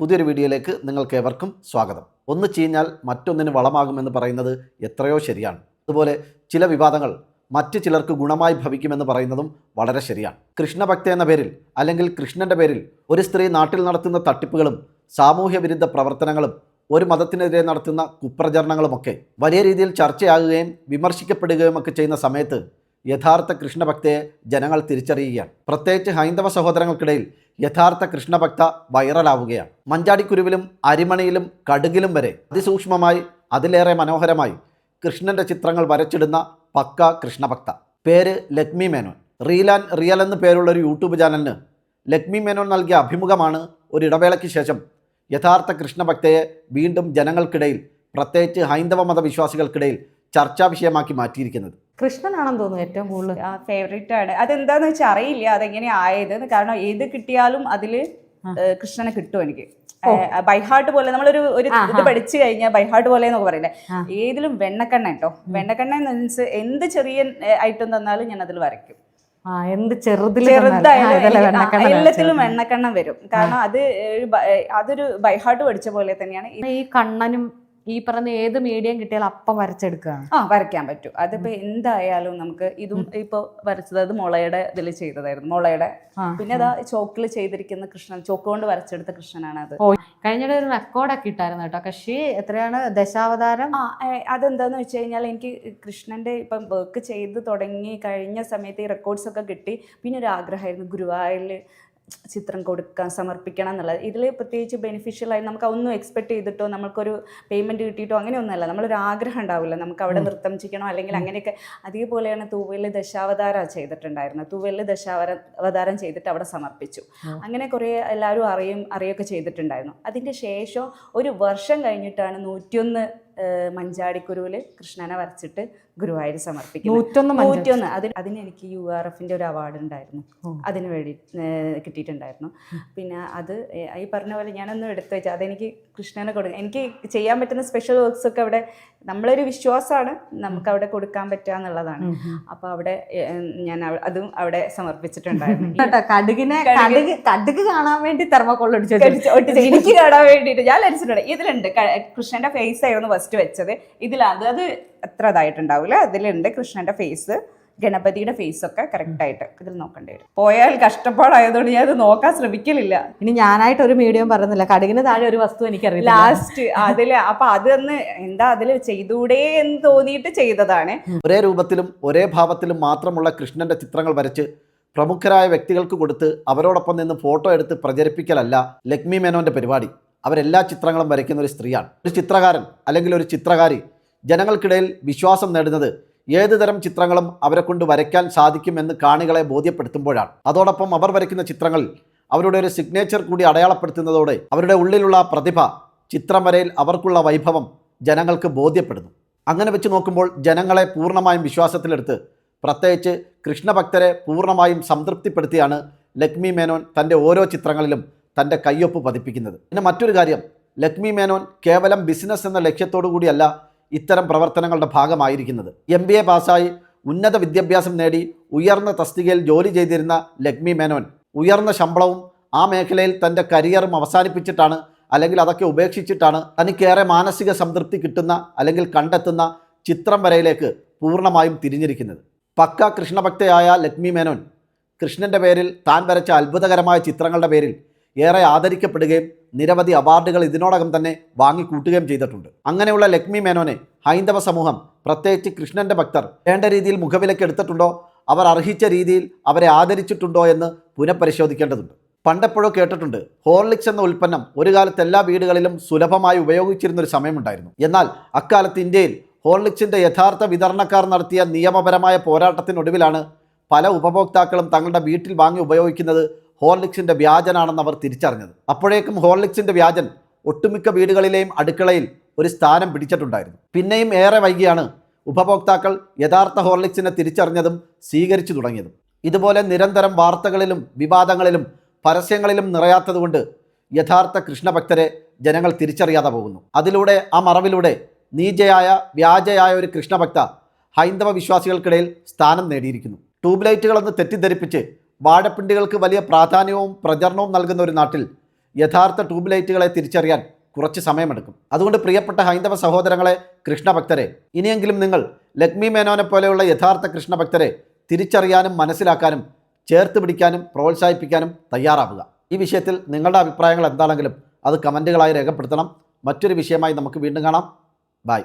പുതിയൊരു വീഡിയോയിലേക്ക് നിങ്ങൾക്ക് ഏവർക്കും സ്വാഗതം. ഒന്ന് ചീഞ്ഞാൽ മറ്റൊന്നിന് വളമാകുമെന്ന് പറയുന്നത് എത്രയോ ശരിയാണ്. അതുപോലെ ചില വിവാദങ്ങൾ മറ്റ് ചിലർക്ക് ഗുണമായി ഭവിക്കുമെന്ന് പറയുന്നതും വളരെ ശരിയാണ്. കൃഷ്ണഭക്ത എന്ന പേരിൽ അല്ലെങ്കിൽ കൃഷ്ണന്റെ പേരിൽ ഒരു സ്ത്രീ നാട്ടിൽ നടത്തുന്ന തട്ടിപ്പുകളും സാമൂഹ്യ വിരുദ്ധ പ്രവർത്തനങ്ങളും ഒരു മതത്തിനെതിരെ നടത്തുന്ന കുപ്രചരണങ്ങളുമൊക്കെ വലിയ രീതിയിൽ ചർച്ചയാകുകയും വിമർശിക്കപ്പെടുകയും ഒക്കെ ചെയ്യുന്ന സമയത്ത് യഥാർത്ഥ കൃഷ്ണഭക്തയെ ജനങ്ങൾ തിരിച്ചറിയുകയാണ്. പ്രത്യേകിച്ച് ഹൈന്ദവ സഹോദരങ്ങൾക്കിടയിൽ യഥാർത്ഥ കൃഷ്ണഭക്ത വൈറലാവുകയാണ്. മഞ്ചാടിക്കുരുവിലും അരിമണിയിലും കടുകിലും വരെ അതിസൂക്ഷ്മമായി അതിലേറെ മനോഹരമായി കൃഷ്ണന്റെ ചിത്രങ്ങൾ വരച്ചിടുന്ന പക്ക കൃഷ്ണഭക്ത. പേര് Lakshmi Menon. Reel and real എന്ന് പേരുള്ള ഒരു യൂട്യൂബ് ചാനലിന് ലക്ഷ്മി മേനോൻ നൽകിയ അഭിമുഖമാണ് ഒരു ഇടവേളയ്ക്ക് ശേഷം യഥാർത്ഥ കൃഷ്ണഭക്തയെ വീണ്ടും ജനങ്ങൾക്കിടയിൽ പ്രത്യേകിച്ച് ഹൈന്ദവ മതവിശ്വാസികൾക്കിടയിൽ ചർച്ചാ വിഷയമാക്കി മാറ്റിയിരിക്കുന്നത്. കൃഷ്ണനാണെന്ന് തോന്നുന്നു ഏറ്റവും കൂടുതൽ. ആ ഫേവറേറ്റ് ആണ്. അതെന്താന്ന് വെച്ചാൽ അറിയില്ല അതെങ്ങനെ ആയത്. കാരണം ഏത് കിട്ടിയാലും അതിൽ കൃഷ്ണനെ കിട്ടും എനിക്ക്. ബൈഹാർട്ട് പോലെ നമ്മളൊരു ഒരു ഇത് പഠിച്ചു കഴിഞ്ഞാൽ ബൈഹാർട്ട് പോലെ എന്നൊക്കെ പറയില്ലേ? ഏതിലും വെണ്ണക്കണ്ണ കേട്ടോ. വെണ്ണക്കണ്ണ മീൻസ് എന്ത് ചെറിയ ഐറ്റം തന്നാലും ഞാൻ അതിൽ വരയ്ക്കും എന്ത് ചെറുതിൽ ചെറുതായാലും എല്ലാത്തിലും വെണ്ണക്കണ്ണം വരും. കാരണം അത് അതൊരു ബൈഹാർട്ട് പഠിച്ച പോലെ തന്നെയാണ്. ഈ കണ്ണനും ഈ പറഞ്ഞ ഏത് മീഡിയം കിട്ടിയാൽ അപ്പം വരച്ചെടുക്കുകയാണ് ആ വരയ്ക്കാൻ പറ്റും. അതിപ്പോ എന്തായാലും നമുക്ക് ഇതും ഇപ്പൊ വരച്ചത് അത് മുളയുടെ ഇതിൽ ചെയ്തതായിരുന്നു. മുളയുടെ. പിന്നെ അതാ ചോക്കിൽ ചെയ്തിരിക്കുന്ന കൃഷ്ണൻ ചോക്ക് കൊണ്ട് വരച്ചെടുത്ത കൃഷ്ണനാണ് അത്. കഴിഞ്ഞിടെ ഒരു റെക്കോർഡൊക്കെ ഇട്ടായിരുന്നു കേട്ടോ. കക്ഷി എത്രയാണ്? ദശാവതാരം? അതെന്താന്ന് വെച്ച് കഴിഞ്ഞാൽ എനിക്ക് കൃഷ്ണന്റെ ഇപ്പം വർക്ക് ചെയ്ത് തുടങ്ങി കഴിഞ്ഞ സമയത്ത് ഈ റെക്കോർഡ്സ് ഒക്കെ കിട്ടി. പിന്നെ ഒരു ആഗ്രഹമായിരുന്നു ഗുരുവായൂരിൽ ചിത്രം കൊടുക്കാൻ സമർപ്പിക്കണം എന്നുള്ളത്. ഇതിൽ പ്രത്യേകിച്ച് ബെനിഫിഷ്യലായി നമുക്ക് ഒന്നും എക്സ്പെക്ട് ചെയ്തിട്ടോ നമുക്കൊരു പേയ്മെന്റ് കിട്ടിയിട്ടോ അങ്ങനെയൊന്നുമല്ല. നമ്മളൊരു ആഗ്രഹം ഉണ്ടാവില്ല. നമുക്ക് അവിടെ നൃത്തം ചെയ്യണോ അല്ലെങ്കിൽ അങ്ങനെയൊക്കെ അതേപോലെയാണ് തൂവലിൽ ദശാവതാര ചെയ്തിട്ടുണ്ടായിരുന്നത്. തൂവലിൽ ദശാവര അവതാരം ചെയ്തിട്ട് അവിടെ സമർപ്പിച്ചു. അങ്ങനെ കുറേ എല്ലാവരും അറിയും അറിയൊക്കെ ചെയ്തിട്ടുണ്ടായിരുന്നു. അതിന്റെ ശേഷം ഒരു വർഷം കഴിഞ്ഞിട്ടാണ് നൂറ്റിയൊന്ന് മഞ്ചാടിക്കുരുവിൽ കൃഷ്ണനെ വരച്ചിട്ട് ഗുരുവായൂർ സമർപ്പിക്കും നൂറ്റൊന്ന് നൂറ്റൊന്ന്. അതിന് അതിന് എനിക്ക് യു ആർ എഫിന്റെ ഒരു അവാർഡ് ഉണ്ടായിരുന്നു. അതിന് വേണ്ടി കിട്ടിയിട്ടുണ്ടായിരുന്നു. പിന്നെ അത് ഈ പറഞ്ഞ പോലെ ഞാനൊന്നും എടുത്തു വെച്ചാൽ അതെനിക്ക് കൃഷ്ണനെ കൊടുക്കും എനിക്ക് ചെയ്യാൻ പറ്റുന്ന സ്പെഷ്യൽ വർക്ക്സ് ഒക്കെ അവിടെ നമ്മളൊരു വിശ്വാസമാണ്. നമുക്ക് അവിടെ കൊടുക്കാൻ പറ്റുക എന്നുള്ളതാണ്. അപ്പോൾ അവിടെ ഞാൻ അതും അവിടെ സമർപ്പിച്ചിട്ടുണ്ടായിരുന്നു. കടുകിനെ കടുക് കടുക് കാണാൻ വേണ്ടി തെർമോക്കോൾ ഒട്ടിച്ചു എനിക്ക് കാണാൻ വേണ്ടിയിട്ട് ഞാൻ ലരിച്ചിട്ടുണ്ട് ഇതിലുണ്ട്. കൃഷ്ണന്റെ കൃഷ്ണന്റെ ഫേസ് ആയിരുന്നു ഫസ്റ്റ് വെച്ചത്. ഇതിലത് അത് അത്ര ഇതായിട്ടുണ്ടാവില്ല അതിലുണ്ട് കൃഷ്ണന്റെ ഫേസ് ഗണപതിയുടെ ഫേസ് ഒക്കെ കറക്റ്റ് ആയിട്ട് ഇതിൽ നോക്കേണ്ടി വരും. പോയാൽ കഷ്ടപ്പാടായതുകൊണ്ട് ഞാൻ അത് നോക്കാൻ ശ്രമിക്കലില്ല. ഇനി ഞാനായിട്ട് ഒരു മീഡിയം പറയുന്നില്ല കടുകിന് താഴെ ഒരു വസ്തു എനിക്കറിയില്ല ലാസ്റ്റ് അതിൽ അപ്പൊ അതൊന്ന് എന്താ അതിൽ ചെയ്തൂടെ എന്ന് തോന്നിയിട്ട് ചെയ്തതാണ്. ഒരേ രൂപത്തിലും ഒരേ ഭാവത്തിലും മാത്രമുള്ള കൃഷ്ണന്റെ ചിത്രങ്ങൾ വരച്ച് പ്രമുഖരായ വ്യക്തികൾക്ക് കൊടുത്ത് അവരോടൊപ്പം നിന്ന് ഫോട്ടോ എടുത്ത് പ്രചരിപ്പിക്കലല്ല ലക്ഷ്മി മേനോന്റെ പരിപാടി. അവരെല്ലാ ചിത്രങ്ങളും വരയ്ക്കുന്ന ഒരു സ്ത്രീയാണ്. ഒരു ചിത്രകാരൻ അല്ലെങ്കിൽ ഒരു ചിത്രകാരി. ജനങ്ങൾക്കിടയിൽ വിശ്വാസം നേടുന്നത് ഏത് തരം ചിത്രങ്ങളും അവരെ കൊണ്ട് വരയ്ക്കാൻ സാധിക്കുമെന്ന് കാണികളെ ബോധ്യപ്പെടുത്തുമ്പോഴാണ്. അതോടൊപ്പം അവർ വരയ്ക്കുന്ന ചിത്രങ്ങൾ അവരുടെ ഒരു സിഗ്നേച്ചർ കൂടി അടയാളപ്പെടുത്തുന്നതോടെ അവരുടെ ഉള്ളിലുള്ള പ്രതിഭ ചിത്രം വരയിൽ അവർക്കുള്ള വൈഭവം ജനങ്ങൾക്ക് ബോധ്യപ്പെടുന്നു. അങ്ങനെ വെച്ച് നോക്കുമ്പോൾ ജനങ്ങളെ പൂർണമായും വിശ്വാസത്തിലെടുത്ത് പ്രത്യേകിച്ച് കൃഷ്ണഭക്തരെ പൂർണമായും സംതൃപ്തിപ്പെടുത്തിയാണ് ലക്ഷ്മി മേനോൻ തന്റെ ഓരോ ചിത്രങ്ങളിലും തന്റെ കയ്യൊപ്പ് പതിപ്പിക്കുന്നത്. പിന്നെ മറ്റൊരു കാര്യം ലക്ഷ്മി മേനോൻ കേവലം ബിസിനസ് എന്ന ലക്ഷ്യത്തോടു കൂടിയല്ല ഇത്തരം പ്രവർത്തനങ്ങളുടെ ഭാഗമായിരിക്കുന്നത്. എം ബി എ പാസ്സായി ഉന്നത വിദ്യാഭ്യാസം നേടി ഉയർന്ന തസ്തികയിൽ ജോലി ചെയ്തിരുന്ന ലക്ഷ്മി മേനോൻ ഉയർന്ന ശമ്പളവും ആ മേഖലയിൽ തന്റെ കരിയറും അവസാനിപ്പിച്ചിട്ടാണ് അല്ലെങ്കിൽ അതൊക്കെ ഉപേക്ഷിച്ചിട്ടാണ് തനിക്കേറെ മാനസിക സംതൃപ്തി കിട്ടുന്ന അല്ലെങ്കിൽ കണ്ടെത്തുന്ന ചിത്രം വരയിലേക്ക് പൂർണമായും തിരിഞ്ഞിരിക്കുന്നത്. പക്ക കൃഷ്ണഭക്തയായ ലക്ഷ്മി മേനോൻ കൃഷ്ണന്റെ പേരിൽ താൻ വരച്ച അത്ഭുതകരമായ ചിത്രങ്ങളുടെ പേരിൽ ഏറെ ആദരിക്കപ്പെടുകയും നിരവധി അവാർഡുകൾ ഇതിനോടകം തന്നെ വാങ്ങിക്കൂട്ടുകയും ചെയ്തിട്ടുണ്ട്. അങ്ങനെയുള്ള ലക്ഷ്മി മേനോനെ ഹൈന്ദവ സമൂഹം പ്രത്യേകിച്ച് കൃഷ്ണന്റെ ഭക്തർ വേണ്ട രീതിയിൽ മുഖവിലക്ക് എടുത്തിട്ടുണ്ടോ? അവർ അർഹിച്ച രീതിയിൽ അവരെ ആദരിച്ചിട്ടുണ്ടോ എന്ന് പുനഃപരിശോധിക്കേണ്ടതുണ്ട്. പണ്ടെപ്പോഴോ കേട്ടിട്ടുണ്ട് ഹോർലിക്സ് എന്ന ഉൽപ്പന്നം ഒരു കാലത്ത് എല്ലാ വീടുകളിലും സുലഭമായി ഉപയോഗിച്ചിരുന്ന ഒരു സമയമുണ്ടായിരുന്നു. എന്നാൽ അക്കാലത്ത് ഇന്ത്യയിൽ ഹോർലിക്സിന്റെ യഥാർത്ഥ വിതരണക്കാർ നടത്തിയ നിയമപരമായ പോരാട്ടത്തിനൊടുവിലാണ് പല ഉപഭോക്താക്കളും തങ്ങളുടെ വീട്ടിൽ വാങ്ങി ഉപയോഗിക്കുന്നത് ഹോർലിക്സിന്റെ വ്യാജനാണെന്ന് അവർ തിരിച്ചറിഞ്ഞത്. അപ്പോഴേക്കും ഹോർലിക്സിന്റെ വ്യാജൻ ഒട്ടുമിക്ക വീടുകളിലെയും അടുക്കളയിൽ ഒരു സ്ഥാനം പിടിച്ചിട്ടുണ്ടായിരുന്നു. പിന്നെയും ഏറെ വൈകിയാണ് ഉപഭോക്താക്കൾ യഥാർത്ഥ ഹോർലിക്സിനെ തിരിച്ചറിഞ്ഞതും സ്വീകരിച്ചു തുടങ്ങിയതും. ഇതുപോലെ നിരന്തരം വാർത്തകളിലും വിവാദങ്ങളിലും പരസ്യങ്ങളിലും നിറയാത്തതുകൊണ്ട് യഥാർത്ഥ കൃഷ്ണഭക്തരെ ജനങ്ങൾ തിരിച്ചറിയാതെ പോകുന്നു. അതിലൂടെ ആ മറവിലൂടെ നീചയായ വ്യാജയായ ഒരു കൃഷ്ണഭക്ത ഹൈന്ദവ വിശ്വാസികൾക്കിടയിൽ സ്ഥാനം നേടിയിരിക്കുന്നു. ട്യൂബ്ലൈറ്റുകളെന്ന് തെറ്റിദ്ധരിപ്പിച്ച് വാഴപ്പിണ്ടികൾക്ക് വലിയ പ്രാധാന്യവും പ്രചരണവും നൽകുന്ന ഒരു നാട്ടിൽ യഥാർത്ഥ ട്യൂബ് ലൈറ്റുകളെ തിരിച്ചറിയാൻ കുറച്ച് സമയമെടുക്കും. അതുകൊണ്ട് പ്രിയപ്പെട്ട ഹൈന്ദവ സഹോദരങ്ങളെ കൃഷ്ണഭക്തരെ ഇനിയെങ്കിലും നിങ്ങൾ ലക്ഷ്മി മേനോനെ പോലെയുള്ള യഥാർത്ഥ കൃഷ്ണഭക്തരെ തിരിച്ചറിയാനും മനസ്സിലാക്കാനും ചേർത്ത് പിടിക്കാനും പ്രോത്സാഹിപ്പിക്കാനും തയ്യാറാവുക. ഈ വിഷയത്തിൽ നിങ്ങളുടെ അഭിപ്രായങ്ങൾ എന്താണെങ്കിലും അത് കമന്റുകളായി രേഖപ്പെടുത്തണം. മറ്റൊരു വിഷയമായി നമുക്ക് വീണ്ടും കാണാം. ബൈ.